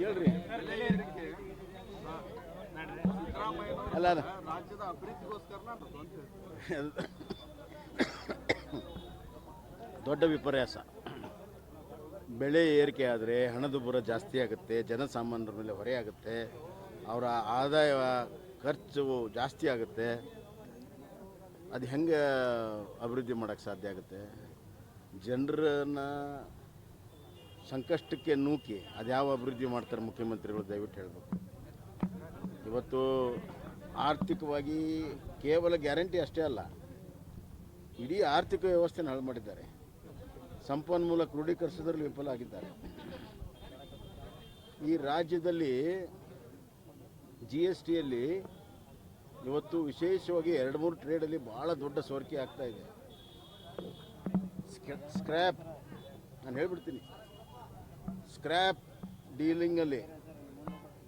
ಕೇಳ್ರಿ ಅಲ್ಲ. ರಾಜ್ಯದ ದೊಡ್ಡ ವಿಪರ್ಯಾಸ. ಬೆಳೆ ಏರಿಕೆ ಆದರೆ ಹಣದುಬ್ಬರ ಜಾಸ್ತಿ ಆಗುತ್ತೆ, ಜನಸಾಮಾನ್ಯರ ಮೇಲೆ ಹೊರೆ ಆಗುತ್ತೆ, ಅವರ ಆದಾಯ ಖರ್ಚು ಜಾಸ್ತಿ ಆಗುತ್ತೆ. ಅದು ಹೆಂಗೆ ಅಭಿವೃದ್ಧಿ ಮಾಡೋಕ್ಕೆ ಸಾಧ್ಯ ಆಗುತ್ತೆ? ಜನರನ್ನ ಸಂಕಷ್ಟಕ್ಕೆ ನೂಕಿ, ಅದ್ಯಾವ ಅಭಿವೃದ್ಧಿ ಮಾಡ್ತಾರೆ ಮುಖ್ಯಮಂತ್ರಿಗಳು ದಯವಿಟ್ಟು ಹೇಳಬೇಕು. ಇವತ್ತು ಆರ್ಥಿಕವಾಗಿ ಕೇವಲ ಗ್ಯಾರಂಟಿ ಅಷ್ಟೇ ಅಲ್ಲ, ಇಡೀ ಆರ್ಥಿಕ ವ್ಯವಸ್ಥೆನ ಹಾಳು ಮಾಡಿದ್ದಾರೆ. ಸಂಪನ್ಮೂಲ ಕ್ರೋಢೀಕರಿಸೋದ್ರಲ್ಲಿ ವಿಫಲ ಆಗಿದ್ದಾರೆ. ಈ ರಾಜ್ಯದಲ್ಲಿ ಜಿ ಎಸ್ ಟಿಯಲ್ಲಿ ಇವತ್ತು ವಿಶೇಷವಾಗಿ ಎರಡು ಮೂರು ಟ್ರೇಡಲ್ಲಿ ಭಾಳ ದೊಡ್ಡ ಸೋರಿಕೆ ಆಗ್ತಾ ಇದೆ. ಸ್ಕ್ರಾ- ಸ್ಕ್ರ್ಯಾಪ್ ನಾನು ಹೇಳ್ಬಿಡ್ತೀನಿ. ಸ್ಕ್ರ್ಯಾಪ್ ಡೀಲಿಂಗಲ್ಲಿ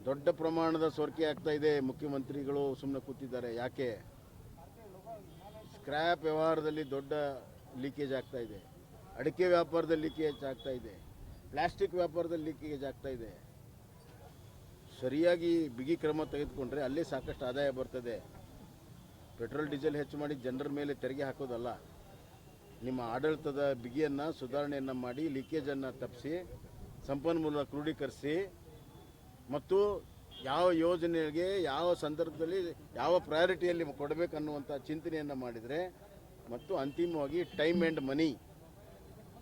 ದೊಡ್ಡ ಪ್ರಮಾಣದ ಸೋರಿಕೆ ಆಗ್ತಾ ಇದೆ. ಮುಖ್ಯಮಂತ್ರಿಗಳು ಸುಮ್ಮನೆ ಕೂತಿದ್ದಾರೆ. ಯಾಕೆ? ಸ್ಕ್ರ್ಯಾಪ್ ವ್ಯವಹಾರದಲ್ಲಿ ದೊಡ್ಡ ಲೀಕೇಜ್ ಆಗ್ತಾ ಇದೆ. ಅಡಿಕೆ ವ್ಯಾಪಾರದಲ್ಲಿ ಲೀಕೇಜ್ ಆಗ್ತಾ ಇದೆ. ಪ್ಲಾಸ್ಟಿಕ್ ವ್ಯಾಪಾರದಲ್ಲಿ ಲೀಕೇಜ್ ಆಗ್ತಾ ಇದೆ. ಸರಿಯಾಗಿ ಬಿಗಿ ಕ್ರಮ ತೆಗೆದುಕೊಂಡ್ರೆ ಅಲ್ಲಿ ಸಾಕಷ್ಟು ಆದಾಯ ಬರ್ತದೆ. ಪೆಟ್ರೋಲ್, ಡೀಸೆಲ್ ಹೆಚ್ಚು ಮಾಡಿ ಜನರ ಮೇಲೆ ತೆರಿಗೆ ಹಾಕೋದಲ್ಲ. ನಿಮ್ಮ ಆಡಳಿತದ ಬಿಗಿಯನ್ನು, ಸುಧಾರಣೆಯನ್ನು ಮಾಡಿ ಲೀಕೇಜನ್ನು ತಪ್ಪಿಸಿ ಸಂಪನ್ಮೂಲ ಕ್ರೋಢೀಕರಿಸಿ ಮತ್ತು ಯಾವ ಯೋಜನೆಗೆ ಯಾವ ಸಂದರ್ಭದಲ್ಲಿ ಯಾವ ಪ್ರಯಾರಿಟಿಯಲ್ಲಿ ಕೊಡಬೇಕನ್ನುವಂಥ ಚಿಂತನೆಯನ್ನು ಮಾಡಿದರೆ ಮತ್ತು ಅಂತಿಮವಾಗಿ time and money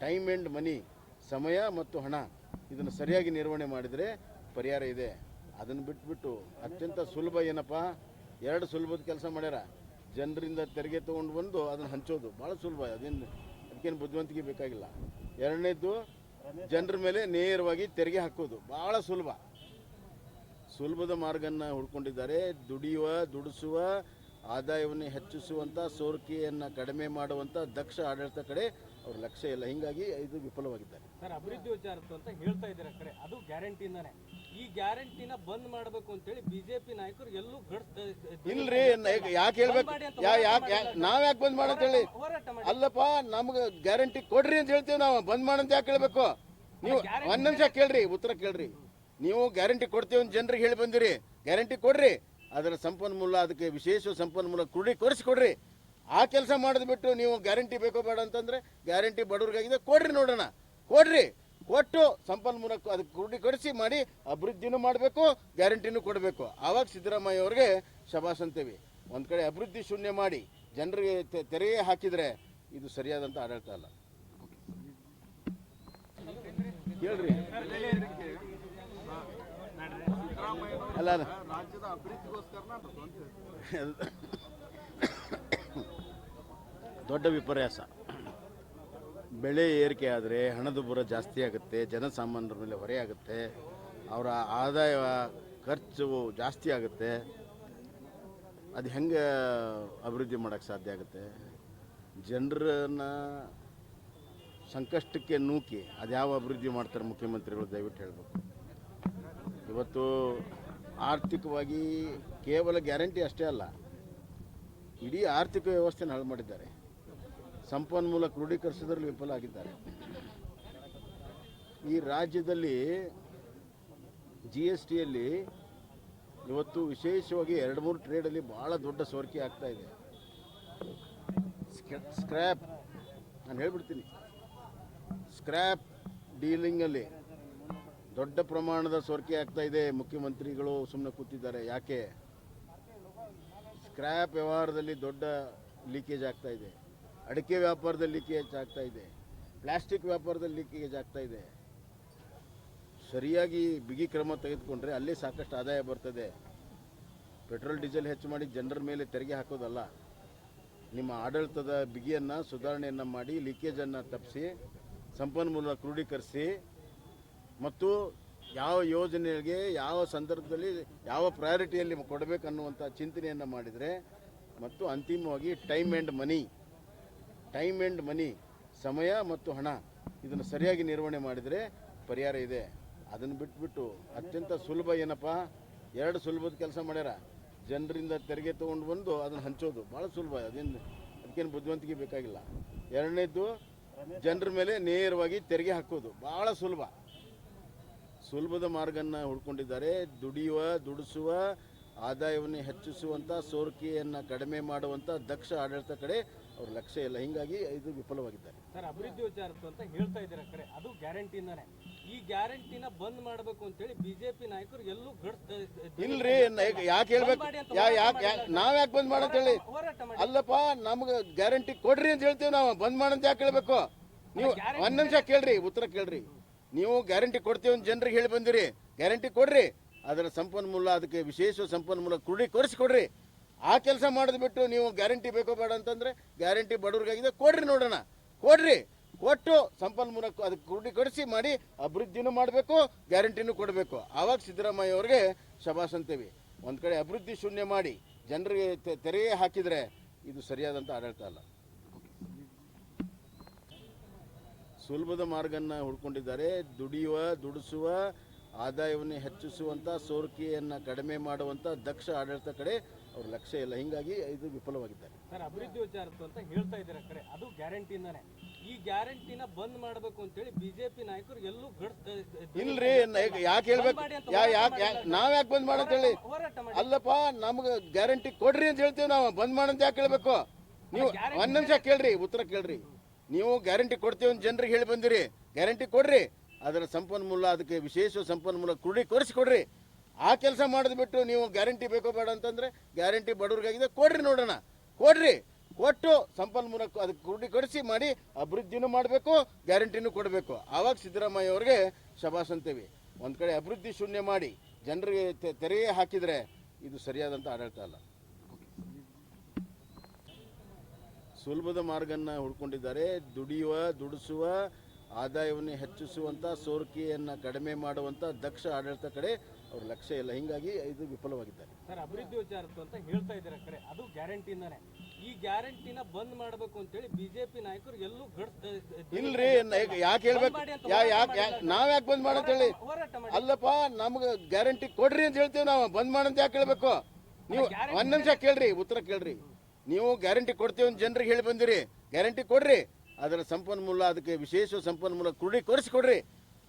time and money ಸಮಯ ಮತ್ತು ಹಣ ಇದನ್ನು ಸರಿಯಾಗಿ ನಿರ್ವಹಣೆ ಮಾಡಿದರೆ ಪರಿಹಾರ ಇದೆ. ಅದನ್ನು ಬಿಟ್ಬಿಟ್ಟು ಅತ್ಯಂತ ಸುಲಭ ಏನಪ್ಪ, ಎರಡು ಸುಲಭದ ಕೆಲಸ ಮಾಡ್ಯಾರ. ಜನರಿಂದ ತೆರಿಗೆ ತೊಗೊಂಡು ಬಂದು ಅದನ್ನು ಹಂಚೋದು ಭಾಳ ಸುಲಭ. ಅದೇನು ಅದಕ್ಕೇನು ಬುದ್ಧಿವಂತಿಕೆ ಬೇಕಾಗಿಲ್ಲ. ಎರಡನೇದು ಜನರ ಮೇಲೆ ನೇರವಾಗಿ ತೆರಿಗೆ ಹಾಕೋದು ಭಾಳ ಸುಲಭ. ಸುಲಭದ ಮಾರ್ಗನ ಹುಡ್ಕೊಂಡಿದ್ದಾರೆ. ದುಡಿಯುವ, ದುಡಿಸುವ, ಆದಾಯವನ್ನು ಹೆಚ್ಚಿಸುವಂಥ ಸೋರಿಕೆಯನ್ನು ಕಡಿಮೆ ಮಾಡುವಂಥ ದಕ್ಷ ಆಡಳಿತ ಕಡೆ ಅವ್ರ ಲಕ್ಷ್ಯ ಇಲ್ಲ. ಹಿಂಗಾಗಿ ಇದು ವಿಫಲವಾಗಿದ್ದಾರೆ. ಸರ್, ಅಭಿವೃದ್ಧಿ ವಿಚಾರ ಅಂತ ಹೇಳ್ತಾ ಇದ್ದಾರೆ ಅದು ಗ್ಯಾರಂಟಿಯಿಂದಾನೆ. ಈ ಗ್ಯಾರಂಟಿನ ಬಂದ್ ಮಾಡಬೇಕು ಅಂತೇಳಿ ಬಿಜೆಪಿ ನಾಯಕರು ಎಲ್ಲೂ ಇಲ್ರಿ ಯಾಕೆ ಹೇಳ್ಬೇಕು? ಯಾಕೆ ನಾವ್ ಯಾಕೆ ಬಂದ್ ಮಾಡಂತ ಹೇಳಿ? ಅಲ್ಲಪ್ಪ ನಮ್ಗೆ ಗ್ಯಾರಂಟಿ ಕೊಡ್ರಿ ಅಂತ ಹೇಳ್ತೀವಿ ನಾವು. ಬಂದ್ ಮಾಡಂತ ಯಾಕೆ ಹೇಳ್ಬೇಕು? ನೀವು ಒಂದ್ ನಿಮಿಷ ಕೇಳ್ರಿ ಉತ್ತರ ಕೇಳ್ರಿ. ನೀವು ಗ್ಯಾರಂಟಿ ಕೊಡ್ತೀವಿ ಅಂತ ಜನರಿಗೆ ಹೇಳಿ ಬಂದಿರಿ. ಗ್ಯಾರಂಟಿ ಕೊಡ್ರಿ. ಅದರ ಸಂಪನ್ಮೂಲ ಅದಕ್ಕೆ ವಿಶೇಷ ಸಂಪನ್ಮೂಲ ಕ್ರೋಢೀಕರಿಸಿ ಕೊಡ್ರಿ ಆ ಕೆಲಸ ಮಾಡಿದ್ಬಿಟ್ಟು ನೀವು ಗ್ಯಾರಂಟಿ ಬೇಕೋ ಬೇಡ ಅಂತಂದ್ರೆ ಗ್ಯಾರಂಟಿ ಬಡವ್ರಿಗಾಗಿದೆ. ಕೊಡ್ರಿ ನೋಡೋಣ. ಕೊಡ್ರಿ. ಕೊಟ್ಟು ಸಂಪನ್ಮೂಲಕ್ಕೂ ಅದಕ್ಕೆ ಕ್ರೋಢೀಕರಿಸಿ ಮಾಡಿ ಅಭಿವೃದ್ಧಿನೂ ಮಾಡಬೇಕು, ಗ್ಯಾರಂಟಿನೂ ಕೊಡಬೇಕು. ಆವಾಗ ಸಿದ್ದರಾಮಯ್ಯ ಅವ್ರಿಗೆ ಶಬಾಸ್ ಅಂತೀವಿ. ಒಂದು ಕಡೆ ಅಭಿವೃದ್ಧಿ ಶೂನ್ಯ ಮಾಡಿ ಜನರಿಗೆ ತೆರೆಯೇ ಹಾಕಿದರೆ ಇದು ಸರಿಯಾದಂಥ ಆಡಳಿತ ಅಲ್ಲ. ಹೇಳ್ರಿ. ಅಲ್ಲ. ದೊಡ್ಡ ವಿಪರ್ಯಾಸ. ಬೆಳೆ ಏರಿಕೆ ಆದರೆ ಹಣದುಬ್ಬರ ಜಾಸ್ತಿ ಆಗುತ್ತೆ, ಜನಸಾಮಾನ್ಯರ ಮೇಲೆ ಹೊರೆ ಆಗುತ್ತೆ, ಅವರ ಆದಾಯ ಖರ್ಚು ಜಾಸ್ತಿ ಆಗುತ್ತೆ. ಅದು ಹೆಂಗೆ ಅಭಿವೃದ್ಧಿ ಮಾಡೋಕ್ಕೆ ಸಾಧ್ಯ ಆಗುತ್ತೆ? ಜನರನ್ನ ಸಂಕಷ್ಟಕ್ಕೆ ನೂಕಿ ಅದ್ಯಾವ ಅಭಿವೃದ್ಧಿ ಮಾಡ್ತಾರೆ ಮುಖ್ಯಮಂತ್ರಿಗಳು ದಯವಿಟ್ಟು ಹೇಳಬೇಕು. ಇವತ್ತು ಆರ್ಥಿಕವಾಗಿ ಕೇವಲ ಗ್ಯಾರಂಟಿ ಅಷ್ಟೇ ಅಲ್ಲ, ಇಡೀ ಆರ್ಥಿಕ ವ್ಯವಸ್ಥೆನ ಹಾಳು ಮಾಡಿದ್ದಾರೆ. ಸಂಪನ್ಮೂಲ ಕ್ರೋಢೀಕರಿಸೋದ್ರಲ್ಲಿ ವಿಫಲ ಆಗಿದ್ದಾರೆ. ಈ ರಾಜ್ಯದಲ್ಲಿ ಜಿ ಎಸ್ ಟಿಯಲ್ಲಿ ಇವತ್ತು ವಿಶೇಷವಾಗಿ ಎರಡು ಮೂರು ಟ್ರೇಡಲ್ಲಿ ಭಾಳ ದೊಡ್ಡ ಸೋರಿಕೆ ಆಗ್ತಾ ಇದೆ. ಸ್ಕ್ರಾ- ಸ್ಕ್ರ್ಯಾಪ್ ನಾನು ಹೇಳ್ಬಿಡ್ತೀನಿ. ಸ್ಕ್ರ್ಯಾಪ್ ಡೀಲಿಂಗಲ್ಲಿ ದೊಡ್ಡ ಪ್ರಮಾಣದ ಸೋರಿಕೆ ಆಗ್ತಾ ಇದೆ. ಮುಖ್ಯಮಂತ್ರಿಗಳು ಸುಮ್ಮನೆ ಕೂತಿದ್ದಾರೆ. ಯಾಕೆ? ಸ್ಕ್ರ್ಯಾಪ್ ವ್ಯವಹಾರದಲ್ಲಿ ದೊಡ್ಡ ಲೀಕೇಜ್ ಆಗ್ತಾ ಇದೆ. ಅಡಿಕೆ ವ್ಯಾಪಾರದಲ್ಲಿ ಲೀಕೇಜ್ ಆಗ್ತಾ ಇದೆ. ಪ್ಲಾಸ್ಟಿಕ್ ವ್ಯಾಪಾರದಲ್ಲಿ ಲೀಕೇಜ್ ಆಗ್ತಾ ಇದೆ. ಸರಿಯಾಗಿ ಬಿಗಿ ಕ್ರಮ ತೆಗೆದುಕೊಂಡ್ರೆ ಅಲ್ಲೇ ಸಾಕಷ್ಟು ಆದಾಯ ಬರ್ತದೆ. ಪೆಟ್ರೋಲ್, ಡೀಸೆಲ್ ಹೆಚ್ಚು ಮಾಡಿ ಜನರ ಮೇಲೆ ತೆರಿಗೆ ಹಾಕೋದಲ್ಲ. ನಿಮ್ಮ ಆಡಳಿತದ ಬಿಗಿಯನ್ನು, ಸುಧಾರಣೆಯನ್ನು ಮಾಡಿ, ಲೀಕೇಜನ್ನು ತಪ್ಪಿಸಿ, ಸಂಪನ್ಮೂಲ ಕ್ರೋಢೀಕರಿಸಿ ಮತ್ತು ಯಾವ ಯೋಜನೆಗೆ, ಯಾವ ಸಂದರ್ಭದಲ್ಲಿ, ಯಾವ ಪ್ರಯಾರಿಟಿಯಲ್ಲಿ ಕೊಡಬೇಕನ್ನುವಂಥ ಚಿಂತನೆಯನ್ನು ಮಾಡಿದರೆ ಮತ್ತು ಅಂತಿಮವಾಗಿ time and money time and money, ಸಮಯ ಮತ್ತು ಹಣ ಇದನ್ನು ಸರಿಯಾಗಿ ನಿರ್ವಹಣೆ ಮಾಡಿದರೆ ಪರಿಹಾರ ಇದೆ. ಅದನ್ನು ಬಿಟ್ಬಿಟ್ಟು ಅತ್ಯಂತ ಸುಲಭ ಏನಪ್ಪ, ಎರಡು ಸುಲಭದ ಕೆಲಸ ಮಾಡ್ಯಾರ. ಜನರಿಂದ ತೆರಿಗೆ ತೊಗೊಂಡು ಬಂದು ಅದನ್ನು ಹಂಚೋದು ಭಾಳ ಸುಲಭ, ಅದೇನು ಅದಕ್ಕೇನು ಬುದ್ಧಿವಂತಿಕೆ ಬೇಕಾಗಿಲ್ಲ. ಎರಡನೇದು ಜನರ ಮೇಲೆ ನೇರವಾಗಿ ತೆರಿಗೆ ಹಾಕೋದು ಭಾಳ ಸುಲಭ. ಸುಲಭದ ಮಾರ್ಗನ ಹುಡ್ಕೊಂಡಿದ್ದಾರೆ, ದುಡಿಯುವ, ದುಡಿಸುವ ಆದಾಯವನ್ನು ಹೆಚ್ಚಿಸುವಂಥ ಸೋರಿಕೆಯನ್ನು ಕಡಿಮೆ ಮಾಡುವಂಥ ದಕ್ಷ ಆಡಳಿತ ಕಡೆ ಅವ್ರ ಲಕ್ಷ್ಯ ಇಲ್ಲ. ಹೀಗಾಗಿ ಇದು ವಿಫಲವಾಗಿದ್ದಾರೆ. ಸರ್ ಅಭಿವೃದ್ಧಿ ವಿಚಾರ ಅಂತ ಹೇಳ್ತಾ ಇದ್ದೀರಾ ಕರೆ ಅದು ಗ್ಯಾರಂಟಿಯಿಂದಾನೆ ಈ ಗ್ಯಾರಂಟಿನ ಬಂದ್ ಮಾಡಬೇಕು ಅಂತೇಳಿ ಬಿಜೆಪಿ ನಾಯಕರು ಎಲ್ಲೂ ಇಲ್ರಿ ಯಾಕೆ ಹೇಳ್ಬೇಕು? ಯಾಕೆ ನಾವ್ ಯಾಕೆ ಬಂದ್ ಮಾಡಂತೇಳಿ ಹೇಳಿ? ಅಲ್ಲಪ್ಪ ನಮ್ಗೆ ಗ್ಯಾರಂಟಿ ಕೊಡ್ರಿ ಅಂತ ಹೇಳ್ತೀವಿ ನಾವು. ಬಂದ್ ಮಾಡಂತ ಯಾಕೆ ಹೇಳ್ಬೇಕು? ನೀವು ಒಂದ್ ನಿಮಿಷ ಕೇಳ್ರಿ ಉತ್ತರ ಕೇಳ್ರಿ. ನೀವು ಗ್ಯಾರಂಟಿ ಕೊಡ್ತೀವಿ ಅಂತ ಜನರಿಗೆ ಹೇಳಿ ಬಂದಿರಿ. ಗ್ಯಾರಂಟಿ ಕೊಡ್ರಿ. ಅದರ ಸಂಪನ್ಮೂಲ, ಅದಕ್ಕೆ ವಿಶೇಷ ಸಂಪನ್ಮೂಲ ಕ್ರೋಢೀಕರಿಸಿಕೊಡ್ರಿ ಆ ಕೆಲಸ ಮಾಡೋದು ಬಿಟ್ಟು ನೀವು ಗ್ಯಾರಂಟಿ ಬೇಕೋ ಬೇಡ ಅಂತಂದ್ರೆ ಗ್ಯಾರಂಟಿ ಬಡವ್ರಿಗಾಗಿದೆ, ಕೊಡ್ರಿ ನೋಡೋಣ. ಕೊಡ್ರಿ. ಕೊಟ್ಟು ಸಂಪನ್ಮೂಲ ಅದಕ್ಕೆ ಕ್ರೋಢೀಕರಿಸಿ ಮಾಡಿ ಅಭಿವೃದ್ಧಿನೂ ಮಾಡಬೇಕು, ಗ್ಯಾರಂಟಿನೂ ಕೊಡಬೇಕು. ಆವಾಗ ಸಿದ್ದರಾಮಯ್ಯ ಅವ್ರಿಗೆ ಶಬಾಸ್ ಅಂತೀವಿ. ಒಂದು ಕಡೆ ಅಭಿವೃದ್ಧಿ ಶೂನ್ಯ ಮಾಡಿ, ಜನರಿಗೆ ತೆ- ಹಾಕಿದ್ರೆ ಹಾಕಿದರೆ ಇದು ಸರಿಯಾದಂಥ ಆಡಳಿತ ಅಲ್ಲ. ಸುಲಭದ ಮಾರ್ಗನ್ನ ಹುಡ್ಕೊಂಡಿದ್ದಾರೆ. ದುಡಿಯುವ, ದುಡಿಸುವ ಆದಾಯವನ್ನು ಹೆಚ್ಚಿಸುವಂಥ ಸೋರಿಕೆಯನ್ನು ಕಡಿಮೆ ಮಾಡುವಂಥ ದಕ್ಷ ಆಡಳಿತ ಕಡೆ ಅವ್ರ ಲಕ್ಷ್ಯ ಇಲ್ಲ ಹೀಗಾಗಿ ಇದು ವಿಫಲವಾಗಿದ್ದಾರೆ. ಸರ್ ಅಭಿವೃದ್ಧಿ ವಿಚಾರ ಅಂತ ಹೇಳ್ತಾ ಇದ್ದಾರೆ ಕರೆ? ಅದು ಗ್ಯಾರಂಟಿಯಿಂದಾನೆ ಈ ಗ್ಯಾರಂಟಿನ ಬಂದ್ ಮಾಡಬೇಕು ಅಂತೇಳಿ ಬಿಜೆಪಿ ನಾಯಕರು ಎಲ್ಲೂ ಇಲ್ರಿ ಯಾಕೆ ಹೇಳ್ಬೇಕು? ಯಾ ಯಾಕೆ ನಾವ್ ಯಾಕೆ ಬಂದ್ ಮಾಡಂತೇಳಿ ಅಲ್ಲಪ್ಪ ನಮ್ಗೆ ಗ್ಯಾರಂಟಿ ಕೊಡ್ರಿ ಅಂತ ಹೇಳ್ತೀವಿ ನಾವು. ಬಂದ್ ಮಾಡಂತ ಯಾಕೆ ಹೇಳ್ಬೇಕು? ನೀವು ಒಂದ್ ನಿಮಿಷ ಕೇಳ್ರಿ ಉತ್ತರ ಕೇಳ್ರಿ. ನೀವು ಗ್ಯಾರಂಟಿ ಕೊಡ್ತೀವಿ ಅಂತ ಜನರಿಗೆ ಹೇಳಿ ಬಂದಿರಿ. ಗ್ಯಾರಂಟಿ ಕೊಡ್ರಿ. ಅದರ ಸಂಪನ್ಮೂಲ, ಅದಕ್ಕೆ ವಿಶೇಷ ಸಂಪನ್ಮೂಲ ಕ್ರೋಢೀಕರಿಸಿ ಕೊಡ್ರಿ ಆ ಕೆಲಸ ಮಾಡೋದು ಬಿಟ್ಟು ನೀವು ಗ್ಯಾರಂಟಿ ಬೇಕೋ ಬೇಡ ಅಂತಂದ್ರೆ ಗ್ಯಾರಂಟಿ ಬಡವ್ರಿಗಾಗಿದೆ ಕೊಡ್ರಿ ನೋಡೋಣ. ಕೊಡ್ರಿ. ಕೊಟ್ಟು ಸಂಪನ್ಮೂಲ ಅದಕ್ಕೆ ಕ್ರೋಢೀಕರಿಸಿ ಮಾಡಿ, ಅಭಿವೃದ್ಧಿನೂ ಮಾಡಬೇಕು, ಗ್ಯಾರಂಟಿನೂ ಕೊಡಬೇಕು. ಆವಾಗ ಸಿದ್ದರಾಮಯ್ಯ ಅವ್ರಿಗೆ ಶಬಾಸ್ ಅಂತೀವಿ. ಒಂದು ಕಡೆ ಅಭಿವೃದ್ಧಿ ಶೂನ್ಯ ಮಾಡಿ, ಜನರಿಗೆ ತೆ- ತೆರಿಗೆ ಹಾಕಿದರೆ ಇದು ಸರಿಯಾದಂಥ ಆಡಳಿತ ಅಲ್ಲ. ಸುಲಭದ ಮಾರ್ಗನ ಹುಡ್ಕೊಂಡಿದ್ದಾರೆ. ದುಡಿಯುವ, ದುಡಿಸುವ ಆದಾಯವನ್ನು ಹೆಚ್ಚಿಸುವಂಥ ಸೋರಿಕೆಯನ್ನು ಕಡಿಮೆ ಮಾಡುವಂಥ ದಕ್ಷ ಆಡಳಿತ ಕಡೆ ಅವ್ರ ಲಕ್ಷ್ಯ ಇಲ್ಲ. ಹೀಗಾಗಿ ಇದು ವಿಫಲವಾಗಿದ್ದಾರೆ. ಸರ್ ಅಭಿವೃದ್ಧಿ ವಿಚಾರ ಅಂತ ಹೇಳ್ತಾ ಇದ್ದಾರೆ ಕರೆ? ಅದು ಗ್ಯಾರಂಟಿನೇ ಈ ಗ್ಯಾರಂಟಿನ ಬಂದ್ ಮಾಡಬೇಕು ಅಂತೇಳಿ ಬಿಜೆಪಿ ನಾಯಕರು ಎಲ್ಲೂ ಇಲ್ರಿ ಯಾಕೆ ಹೇಳ್ಬೇಕು? ನಾವ್ ಯಾಕೆ ಬಂದ್ ಮಾಡಂತ ಹೇಳಿ? ಅಲ್ಲಪ್ಪ ನಮ್ಗೆ ಗ್ಯಾರಂಟಿ ಕೊಡ್ರಿ ಅಂತ ಹೇಳ್ತೀವಿ ನಾವು. ಬಂದ್ ಮಾಡಂತ ಯಾಕೆ ಹೇಳ್ಬೇಕು? ನೀವು ಒಂದ್ ನಿಮಿಷ ಕೇಳ್ರಿ ಉತ್ತರ ಕೇಳ್ರಿ. ನೀವು ಗ್ಯಾರಂಟಿ ಕೊಡ್ತೀವಿ ಅಂತ ಜನರಿಗೆ ಹೇಳಿ ಬಂದಿರಿ. ಗ್ಯಾರಂಟಿ ಕೊಡ್ರಿ. ಅದರ ಸಂಪನ್ಮೂಲ, ಅದಕ್ಕೆ ವಿಶೇಷ ಸಂಪನ್ಮೂಲ ಕ್ರೋಢೀಕರಿಸಿ ಕೊಡ್ರಿ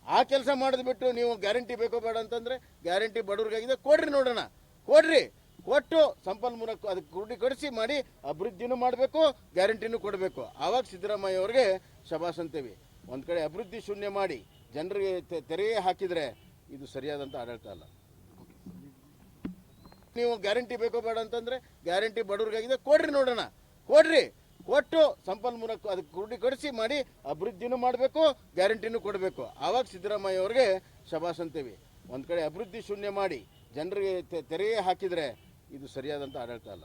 ಆ ಕೆಲಸ ಮಾಡೋದು ಬಿಟ್ಟು ನೀವು ಗ್ಯಾರಂಟಿ ಬೇಕೋ ಬೇಡ ಅಂತಂದ್ರೆ ಗ್ಯಾರಂಟಿ ಬಡವ್ರಿಗಾಗಿದೆ, ಕೊಡ್ರಿ ನೋಡೋಣ. ಕೊಡ್ರಿ. ಕೊಟ್ಟು ಸಂಪನ್ಮೂಲ ಅದಕ್ಕೆ ಕ್ರೋಢೀಕರಿಸಿ ಮಾಡಿ ಅಭಿವೃದ್ಧಿನೂ ಮಾಡಬೇಕು, ಗ್ಯಾರಂಟಿನೂ ಕೊಡಬೇಕು. ಆವಾಗ ಸಿದ್ದರಾಮಯ್ಯ ಅವ್ರಿಗೆ ಶಬಾಸ್ ಅಂತೇವೆ. ಒಂದು ಕಡೆ ಅಭಿವೃದ್ಧಿ ಶೂನ್ಯ ಮಾಡಿ, ಜನರಿಗೆ ತೆ- ತೆರಿಗೆ ಹಾಕಿದರೆ ಇದು ಸರಿಯಾದಂಥ ಆಡಳಿತ ಅಲ್ಲ. ನೀವು ಗ್ಯಾರಂಟಿ ಬೇಕೋ ಬೇಡ ಅಂತಂದರೆ ಗ್ಯಾರಂಟಿ ಬಡವ್ರಿಗಾಗಿದೆ, ಕೊಡ್ರಿ ನೋಡೋಣ. ಕೊಡ್ರಿ. ಕೊಟ್ಟು ಸಂಪನ್ಮೂಲ ಅದಕ್ಕೆ ಕ್ರೋಢೀಕರಿಸಿ ಮಾಡಿ ಅಭಿವೃದ್ಧಿನೂ ಮಾಡಬೇಕು, ಗ್ಯಾರಂಟಿನೂ ಕೊಡಬೇಕು. ಆವಾಗ ಸಿದ್ದರಾಮಯ್ಯ ಅವ್ರಿಗೆ ಶಬಾಸ್ ಅಂತೀವಿ. ಒಂದು ಕಡೆ ಅಭಿವೃದ್ಧಿ ಶೂನ್ಯ ಮಾಡಿ, ಜನರಿಗೆ ತೆ- ತೆರಿಗೆ ಹಾಕಿದರೆ ಇದು ಸರಿಯಾದಂಥ ಆಡಳಿತ ಅಲ್ಲ.